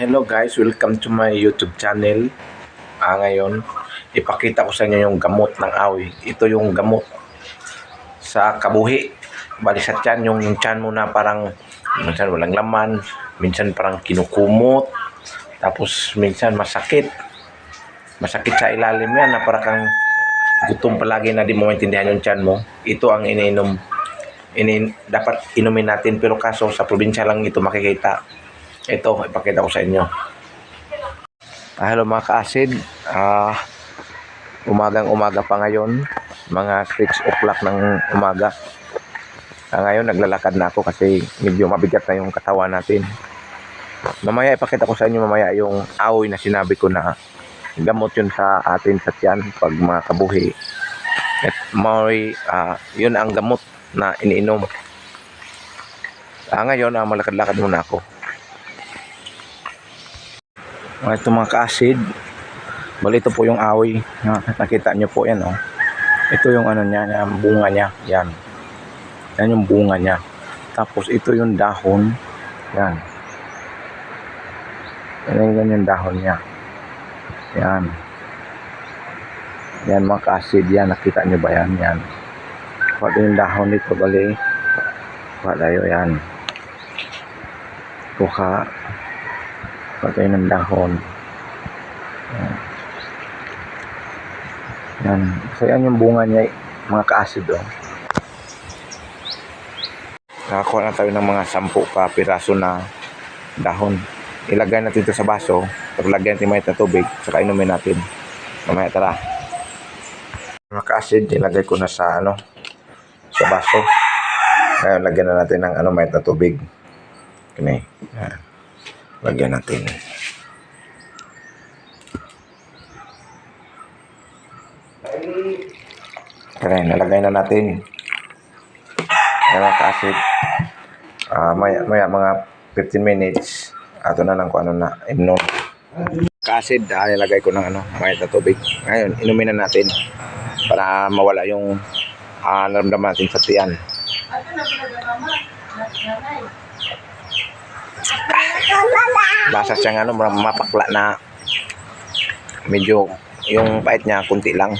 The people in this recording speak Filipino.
Hello guys, welcome to my YouTube channel. Ah, ngayon, ipakita ko sa inyo yung gamot ng awi. Ito yung gamot sa kabuhi. Bali sa yung, yung tiyan mo na parang minsan walang laman, minsan parang kinukumot, tapos minsan masakit. Masakit sa ilalim yan na parang kang gutom palagi na di mo maintindihan yung tiyan mo. Ito ang iniinom. Ini, dapat inumin natin pero kaso sa probinsya lang ito makikita. Ito, ipakita ko sa inyo. Ah, hello mga ka-acid. Ah, umagang umaga pa ngayon. Mga 6 o'clock ng umaga. Ah, ngayon, naglalakad na ako kasi medyo mabigat na yung katawan natin. Mamaya ipakita ko sa inyo mamaya yung aoy na sinabi ko na gamot yun sa atin sa tiyan pag mga kabuhi. At may, ah, yun ang gamot na iniinom. Ah, ngayon, ah, malakad-lakad muna ako. Ah, ito mga ka-acid. Bali ito po yung awi. Ah, nakita nyo po yan. Oh. Ito yung ano niya, yung bunga niya. Yan. Yan yung bunga niya. Tapos ito yung dahon. Yan. Yan yung yung dahon niya. Yan. Yan mga ka-acid. Yan. Nakita nyo ba yan? Yan. Pati yung dahon nito. Bali. Palayo yan. Kuha. Pati ng dahon. Yan. Yan. So yan yung bunga niya, mga ka-acid oh. Nakakuha na tayo ng mga sampu pa piraso na dahon. Ilagay natin ito sa baso. Paglagyan natin may na tubig. Saka inumin natin. Mamaya tara. Mga ka-acid, ilagay ko na sa ano, sa baso. Ngayon, lagyan na natin ng ano, may na tubig. Kini. Yan. Lagyan natin. Kaya nalagay na natin. Ayan mga ka-acid. Ah, maya, maya mga 15 minutes. Ato na lang kung ano na. Inom. Ka-acid, ah, nilagay ko ng ano, maya na tubig. Ngayon, inumin na natin para mawala yung ah, naramdaman natin sa tiyan. Lasa siyang ano, mapakla na medyo yung bait niya kunti lang.